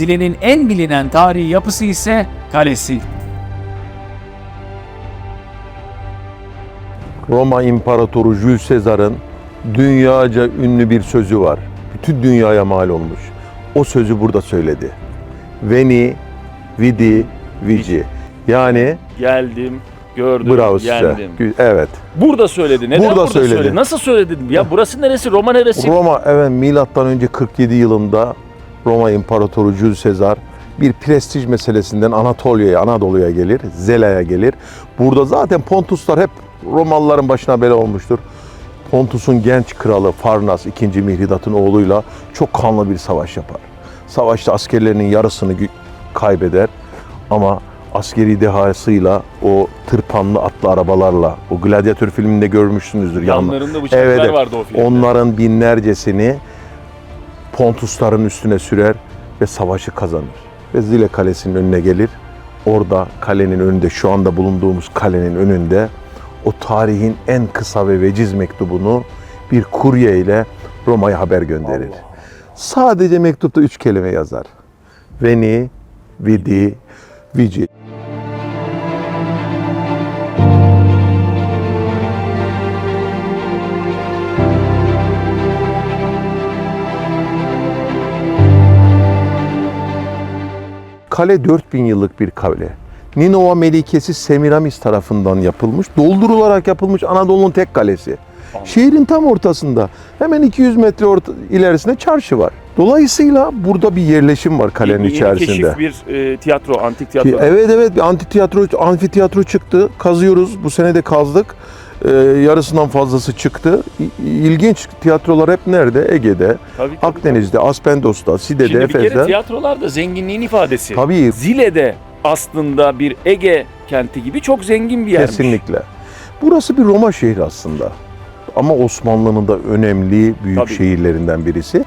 Zile'nin en bilinen tarihi yapısı ise kalesi. Roma İmparatoru Jules Sezar'ın dünyaca ünlü bir sözü var. Bütün dünyaya mal olmuş. O sözü burada söyledi. Veni, vidi, vici. Yani Geldim, gördüm, bravo size. yendim. Gü- Evet. Burada söyledi. Neden Burada burada, söyledi. söyledi? Nasıl söyledi? Ya burası neresi? Roma neresi? Roma evet milattan önce 47 yılında Roma İmparatoru Jules Sezar bir prestij meselesinden Anatolia'ya, Anadolu'ya gelir, Zela'ya gelir. Burada zaten Pontuslar hep Romalıların başına bela olmuştur. Pontus'un genç kralı Farnas II. Mihridat'ın oğluyla çok kanlı bir savaş yapar. Savaşta askerlerinin yarısını kaybeder ama askeri dehasıyla o tırpanlı atlı arabalarla o gladyatör filminde görmüşsünüzdür. Yanlarında bıçaklar evet. vardı o filmde. Onların binlercesini Pontusların üstüne sürer ve savaşı kazanır. Ve Zile Kalesi'nin önüne gelir. Orada kalenin önünde, şu anda bulunduğumuz kalenin önünde o tarihin en kısa ve veciz mektubunu bir kurye ile Roma'ya haber gönderir. Sadece mektupta üç kelime yazar. Veni, vidi, vici. Kale 4000 yıllık bir kale. Ninova Melikesi Semiramis tarafından yapılmış, doldurularak yapılmış Anadolu'nun tek kalesi. Şehrin tam ortasında, hemen 200 metre orta, ilerisinde çarşı var. Dolayısıyla burada bir yerleşim var kalenin bir içerisinde. keşif, bir e, tiyatro, antik tiyatro. Evet evet bir antitiyatro, amfiteyatro çıktı. Kazıyoruz. Bu sene de kazdık. Ee, yarısından fazlası çıktı. İlginç tiyatrolar hep nerede? Ege'de, Tabii, tabii. Akdeniz'de, Aspendos'ta, Side'de, Şimdi bir kere tiyatrolar da zenginliğin ifadesi. Tabii Zile'de aslında bir Ege kenti gibi çok zengin bir yermiş. Kesinlikle. Burası bir Roma şehri aslında. Ama Osmanlı'nın da önemli büyük Tabii. şehirlerinden birisi.